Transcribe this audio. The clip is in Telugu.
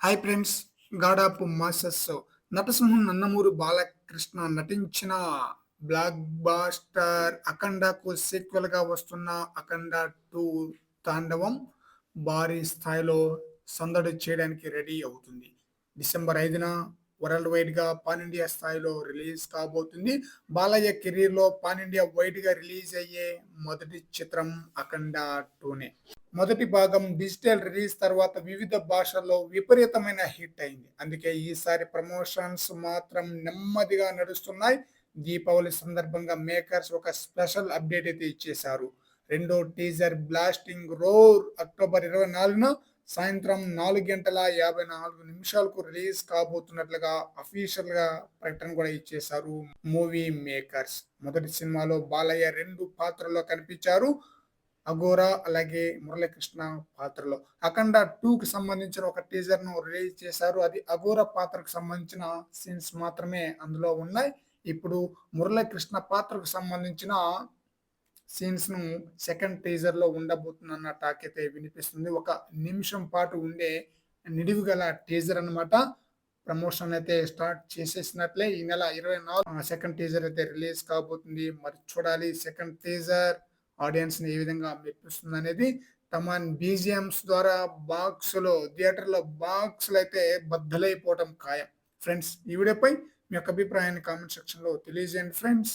Hi friends god of masses నటసింహం Nandamuri Balakrishna నటించిన బ్లాక్ బాస్టర్ అఖండకు సీక్వెల్గా వస్తున్న అఖండ టూ తాండవం భారీ స్థాయిలో సందడి చేయడానికి రెడీ అవుతుంది. డిసెంబర్ ఐదున వరల్డ్ వైడ్గా పాన్ ఇండియా స్థాయిలో రిలీజ్ కాబోతుంది. బాలయ్య కెరీర్లో పాన్ ఇండియా వైడ్గా రిలీజ్ అయ్యే మొదటి చిత్రం అఖండ టూనే. మొదటి భాగం డిజిటల్ రిలీజ్ తర్వాత వివిధ భాషల్లో విపరీతమైన హిట్ అయింది. అందుకే ఈసారి ప్రమోషన్స్ మాత్రం నెమ్మదిగా నడుస్తున్నాయి. దీపావళి సందర్భంగా మేకర్స్ ఒక స్పెషల్ అప్డేట్ అయితే ఇచ్చేశారు. రెండో టీజర్ బ్లాస్టింగ్ రోర్ అక్టోబర్ ఇరవై నాలుగున సాయంత్రం నాలుగు గంటల యాభై నాలుగు నిమిషాలకు రిలీజ్ కాబోతున్నట్లుగా అఫీషియల్గా ప్రకటన కూడా ఇచ్చేశారు మూవీ మేకర్స్. మొదటి సినిమాలో బాలయ్య రెండు పాత్రల్లో కనిపించారు. అగోరా అలాగే మురళీకృష్ణ పాత్రలో. అఖండ టూకి సంబంధించిన ఒక టీజర్ను రిలీజ్ చేశారు. అది అగోరా పాత్రకు సంబంధించిన సీన్స్ మాత్రమే అందులో ఉన్నాయి. ఇప్పుడు మురళీకృష్ణ పాత్రకు సంబంధించిన సీన్స్ను సెకండ్ టీజర్లో ఉండబోతుందన్న టాక్ అయితే వినిపిస్తుంది. ఒక నిమిషం పాటు ఉండే నిడివి గల టీజర్ అనమాట ప్రమోషన్ అయితే స్టార్ట్ చేసేసినట్లే. ఈ నెల ఇరవై నాలుగు సెకండ్ టీజర్ అయితే రిలీజ్ కాబోతుంది. మరి చూడాలి సెకండ్ టీజర్ ఆడియన్స్ని ఏ విధంగా మెప్పిస్తుంది అనేది తమ బీజిఎంస్ ద్వారా బాక్స్లో థియేటర్లో అయితే బద్దలైపోవటం ఖాయం. ఫ్రెండ్స్ ఈ వీడియోపై మీ యొక్క అభిప్రాయాన్ని కామెంట్ సెక్షన్లో తెలియజేయండి ఫ్రెండ్స్.